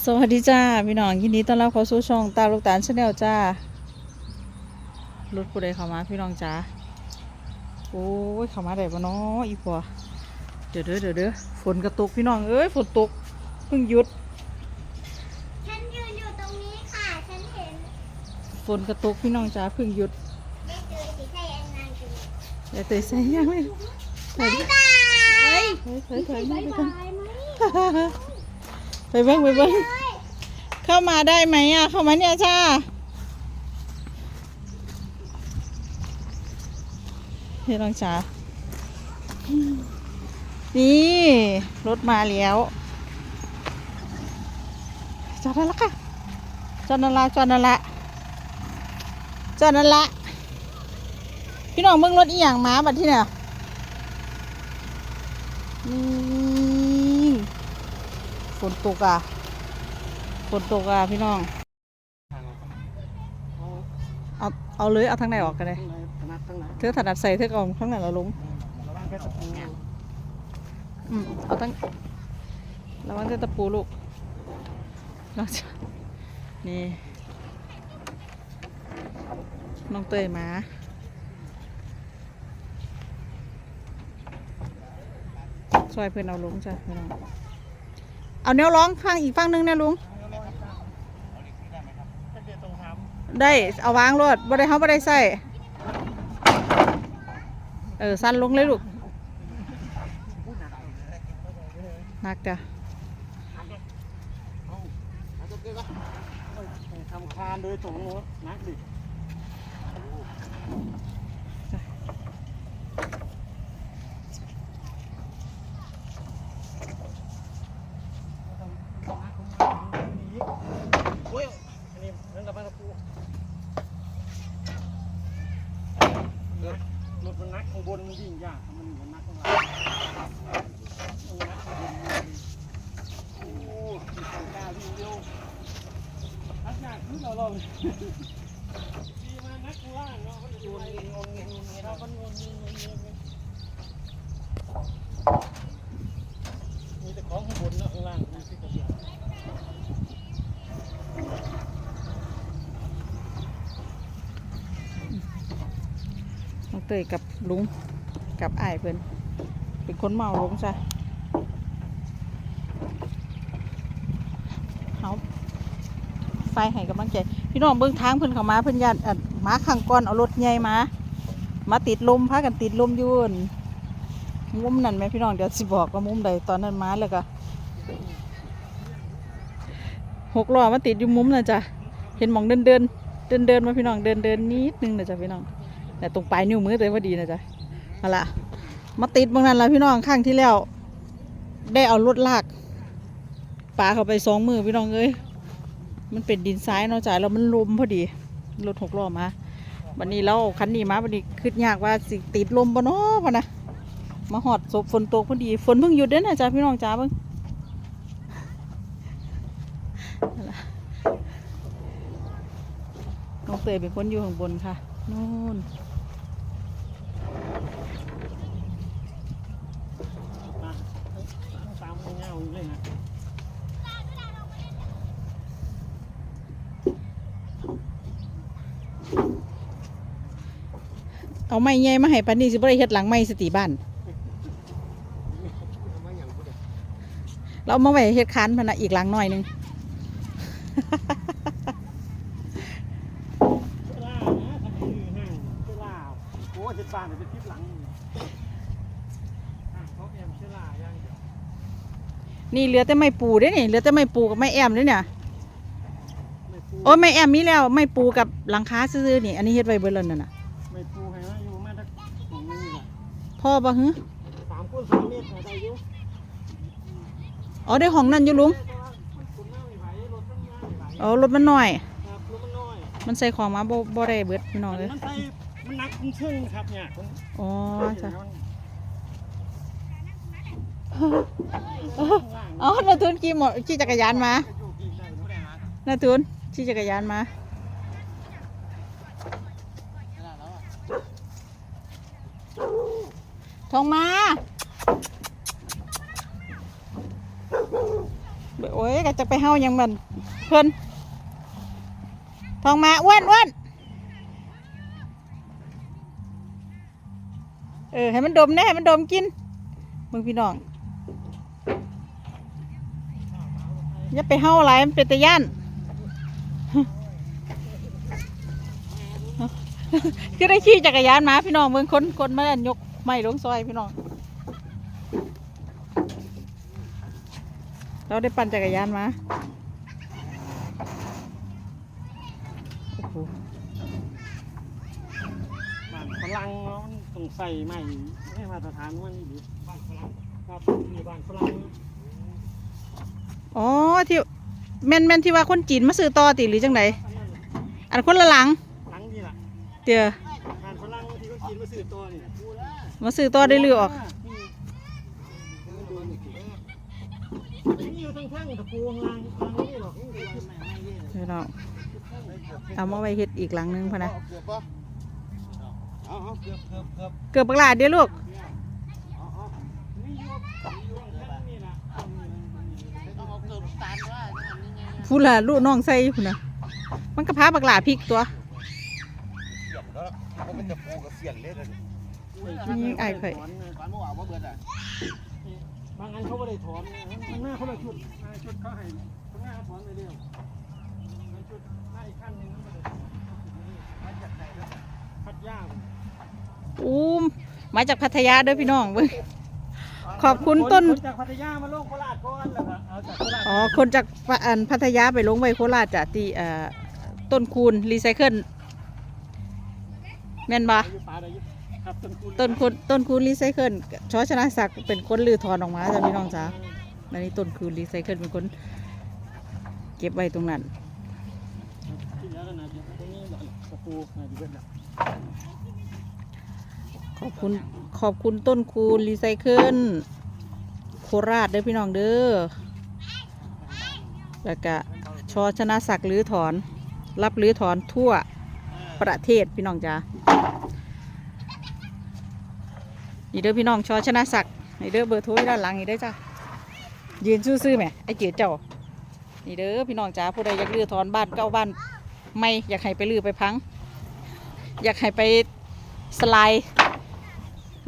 สวัสดีจ้าพี่น้องยินดีต้อนรับเข้าสู่ช่องตาลูกตาลชาแนลจ้ารถผู้ใดเข้ามาพี่น้องจ้าโอ้ยเข้ามาได้ปะเนาะอีปัวเดี๋ยวเด้อเดี๋ยวเด้อฝนกระตกพี่น้องเอ้ยฝนตกเพิ่งหยุดฉันยืนอยู่ตรงนี้ค่ะฉันเห็นฝนกระตกพี่น้องจ้าเพิ่งหยุดได้เจอสีไทยอันนานจุดอย่าเตะใส่ยังไม่ใส่บายดิบายเฮ้ยเฮ้ยเฮ้ยบาไปยกันบาย ไปเบิ้งไปเบิ้งเข้ามาได้ไหมอะ เข้ามาเนี่ยจ้าพี่น้องจ้านี่ รถมาแล้วจอดนั่นละค่ะจอดนั่นละจอดนั่นละจอดนั่นละพี่น้องเบิ่งรถอีหยังมาบัดที่เนี่ยนี่ ฝนตกอะฝนตกอะพี่น้อง เอาเอาเลยเอาทางไหนออกกันเลยนัดทั้งไหนเธอถนัดใส่เธอก็เอาข้างไหนเราลงระวังแค่ตะปูอืมเอาตั้งระวังเธอตะปูลูกเราจะนี่น้องเตยมาช่วยเพื่อนเอาลงจ้ะพี่น้อง เอาแนวร้องข้างอีกฝั่งหนึงนะลุงถ้าเกิดตรงได้เอาวางรถบ่ได้เขาบ่ได้ใส่เออสั้นลงเลยลูกหนักจ้ะทำคานโดยตรงโน้นนักดิโอ้ยอันนี้นั่นระวังตะปูรถมันนักข้างบน มันยิ่งยากมันอยู่บนน่างมันนักข้างบนมันโอ้มีทางกล้าวิ่งเร็วนักหนักขึ้นเราลงดีมานักข้างล่าเนาะมันอยู่ในงงเงงงเรามันงงเงงงงเงมีแต่ของข้างบนนะข้างล่างมีที่กระเบียดน้องเตยกับลุง กับอ้ายเพิ่นเป็นคนเมาลงจ้ะเอาไฟให้กำลังใจ พี่น้องเบิ่งทางเพิ่นเข้ามาเพิ่นญาติอันมาข้างก้อนเอารถใหญ่มา มาติดลมพากันติดลมยู่อั่นมุมนั่นไหมพี่น้องเดี๋ยวสิบอกว่ามุมใดตอนนั้นมาแล้วก็หกล้อมาติดอยู่มุมน่ะจ้ะเห็นมองเดินเดินเดินเดินมาพี่น้องเดินเดินนิดนึงนะจ้ะพี่น้องแต่ตรงปลายนิ้วมือเลยว่าดีนะจ๊ะ เอาละมาติดบางนั้นละพี่น้องข้างที่แล้ว ได้เอารถลากปลาเข้าไปสองมือพี่น้องเอ้ยมันเป็นดินทรายเนาะจ้ะแล้วมันลมพอดีรถหกล้อมาวันนี้เราเอาคันนี้มาวันนี้คิดยากว่าสิติดลมปะเนาะพะนะมาหอดศพฝนตกพอดีฝนเพิ่งหยุดเด้นะจ๊ะพี่น้องจ้าเบิ่งน้องเตยเป็นคนอยู่ข้างบนค่ะนู่น มาตามเงาอยู่เลยนะเอาไม้ใหญ่มาให้ปันนี้สิบ่ได้เฮ็ดหลังไม้สติบ้าน เราเอามาไว้เฮ็ดคานพะนะอีกหลังหน่อยหนึงเวลานะทำชื่อห้างเวลาโอ้เจ็ดบาทเดี๋ยวไปทิปหลังอะเขาเอ็มเชล่าย่างเดียว นี่เหลือแต่ไม้ปูเด้นี่เหลือแต่ไม้ปูกับไม้แอมเด้เนี่ยไม่ปูโอ้ยไม้แอมมีแล้วไม้ปูกับหลังคาซื่อๆนี่ อันนี้เฮ็ดไว้เบิดแล้วนั่นน่ะไม่ปูให้ว่าอยู่มาสักสองนึงนี่แหละพ่อบ่ฮึสามคูณสามเมตรได้อยู่อ๋อได้ของนั่นอยู่ลุงแต่ว่ามันขุนหน้าไม่ไหวรถมันหน้าไม่ไหวอ๋อรถมันน้อยครับรถมันน้อย มันใส่ของมาบ่บ่ได้เบิดพี่น้องเอ้ยมันใส่มันหนักมันชึ่งครับเนี่ยมันอ๋อจ้ะมัน อ๋อนาทุนขี่หมอขี่จักรยานมานาทุนขี่จักรยานมาทองมาโอ้ยก็จะไปเฮายังมันเพิ่นทองมาอ้วนอ้วนเออให้มันดมแน่ให้มันดมกินมึงพี่น้อง อย่าไปเฮาหลายมันเป็นตะย่านคือได้ขี่จักรยานมาพี่น้องเมืองคนคนมาแล้วยกไม้ลงซอยพี่น้อง เราได้ปั่นจักรยานมาโอ้โหบ้านฝรั่งเนาะมันต้องใส่ใหม่ให้มาตรฐานมันนี่ดิบ้านฝรั่งครับมีบ้านฝรั่ง อ๋อที่แม่นแม่นที่ว่าคนจีนมาซื้อต่อติหรือจังไดอันนั้นอันคนละหลังหลังนี่ล่ะเดี๋ยวบ้านฝรั่งที่เขากินมาซื้อตัวนี่มาซื้อต่อได้เรือออกนี่อยู่ทางข้างตะปูข้างล่างข้างล่างนี่หรอกพี่น้องเอามาไว้เฮ็ดอีกหลังนึงพะนะเกือบปะเอาเอาเกือบเกือบเกือบเกือบบักหลาดเด้อลูก เอาเอา นี่อยู่อยู่ข้างนี่ล่ะ ต้องเอาเกือบตาลว่าอันนี้ไง พูดละลูกน้องใส่พุ่นะมันก็พาบักหลาพริกตัวเสียบแล้วเขาเป็นตะปูกับเสียนเล็ดเลยนี่ไอ้ข่อยฝันเมื่อวานว่าเบิดอะบางอันเขาไม่ได้ถอนมันหน้าเขาละชุดชุดเขาให้ข้างหน้าถอนไปเร็วชุดหน้าอีกขั้นหนึ่งพัดยากอู้มมาจากพัทยาเด้อพี่น้องเบิ่ง ขอบคุณต้น คจากพัทยามาลงโคราชก่อนแล้วก็เอาจากโคราชอ๋อ คนจากปะอันพัทยาไปลงไว้โคราชจ้ะที่เอ่อต้นคูณรีไซเคิลแม่นบ่อยู่ป่าใดอยู่ครับต้นคูณต้นคูณต้นคูณรีไซเคิลชอชนะศักดิ์เป็นคนลือถอนออกมาจ้ะพี่น้องจ้ะอันนี้ต้นคูณรีไซเคิลเป็นคน เก็บไว้ตรงนั้นที่เหลือก็น่าจะตรงนี้แหละตะปูน่าจะเบิดแล้ว ขอบคุณขอบคุณต้นคูณรีไซเคิลโคราชเด้อพี่น้องเด้อแล้วก็ชอชนะศักดิ์รื้อถอน รับหรือถอนทั่วประเทศพี่น้องจ้านี่เด้อพี่น้องชอชนะศักดิ์นี่เด้อเบอร์โทรอยู่ด้านหลังนี่ได้อจ้ายืนซื่อๆไหมไอ้เจี๋ยเจ้านี่เด้อพี่น้องจ้าผู้ใดอยากรื้อถอนบ้านเก้าบ้าน ไม่อยากให้ไปรื้อไปพัง อยากให้ไปสไลด์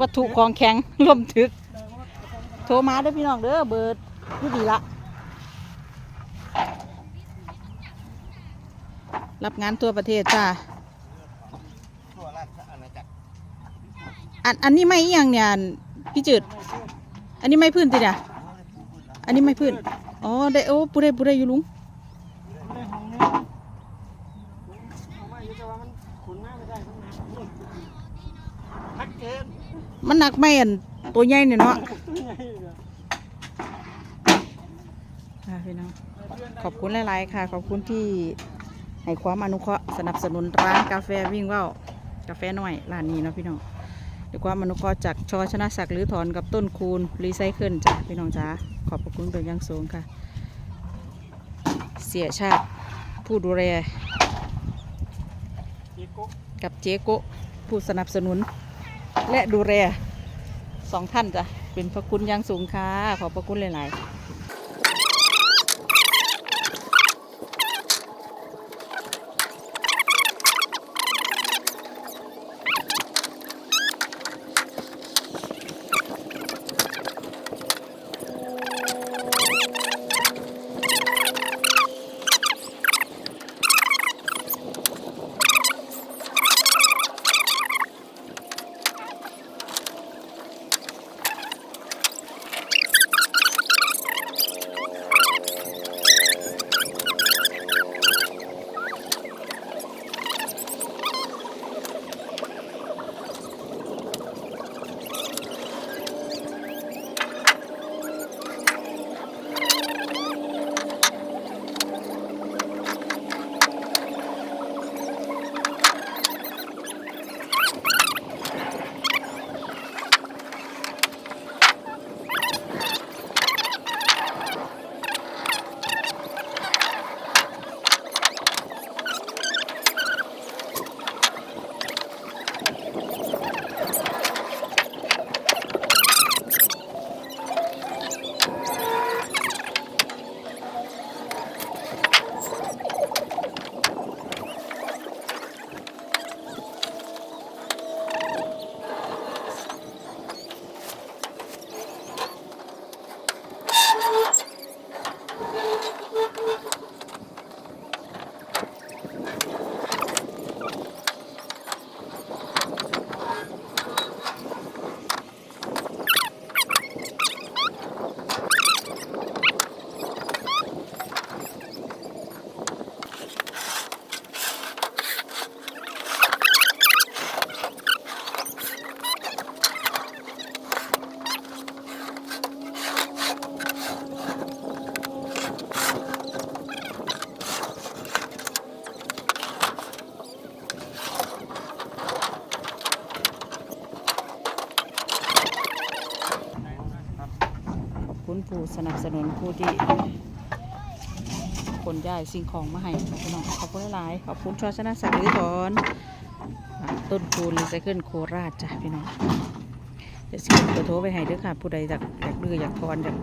วัตถุของแข็งร่วมถึก โทรมาเด้พี่น้องเด้อเบอร์ผู้ดีละรับงานทั่วประเทศจ้าทั่วราชอาณาจักรอันอันนี้ไม่ยังเนี่ยพี่จืด อันนี้ไม่พื้นติเนี่ยอันนี้ไม่พื้นอ๋อได้โอ้ปูได้ปูได้อยู่ลุง ไม่ได้ห้องนี้เอามาอยู่แต่ว่ามันขนมาไม่ได้ต้องน้ำชัดเจน มันหนักไม่อันตัวใหญ่เนี่ยเนาะค่ะพี่น้องขอบคุณหลาย ๆ ค่ะ ขอบคุณที่ให้ความอนุเคราะห์สนับสนุนร้านกาแฟวิ่งว่าวกาแฟน้อยร้านนี้เนาะพี่น้องด้วยความอนุเคราะห์จากชอชนะศักดิ์หรือถอนกับต้นคูณรีไซเคิลจ้ะพี่น้องจ้าขอบคุณเป็นอย่างสูงค่ะ เสียชาติผู้ดูแลกับเจ๊โกผู้สนับสนุนและดูแล สองท่านจ้ะเป็นพระคุณอย่างสูงค่ะขอบพระคุณหลาย ๆ สนับสนุนผู้ที่คนย้ายสิ่งของมาให้ค่ะพี่น้องขอบคุณหลายๆขอบคุณชอชนะสักดิ์หรือถอนต้นคูณรีไซเคิลโคราชจ้ะพี่น้องเดี๋ยวสิเบอร์โทรไปให้ด้วยค่ะ ผู้ใดอยากอยากดื้ออยากถอนอยาก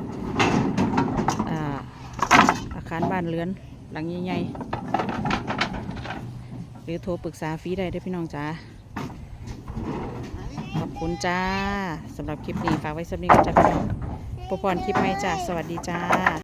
อาคารบ้านเรือนหลังใหญ่ๆหรือโทรปรึกษาฟรีได้ด้วยพี่น้องจ้าขอบคุณจ้าสำหรับคลิปนี้ฝากไว้สำหรับนี้ก็จะเป็นพบ พรคลิปใหม่จ้าสวัสดีจ้า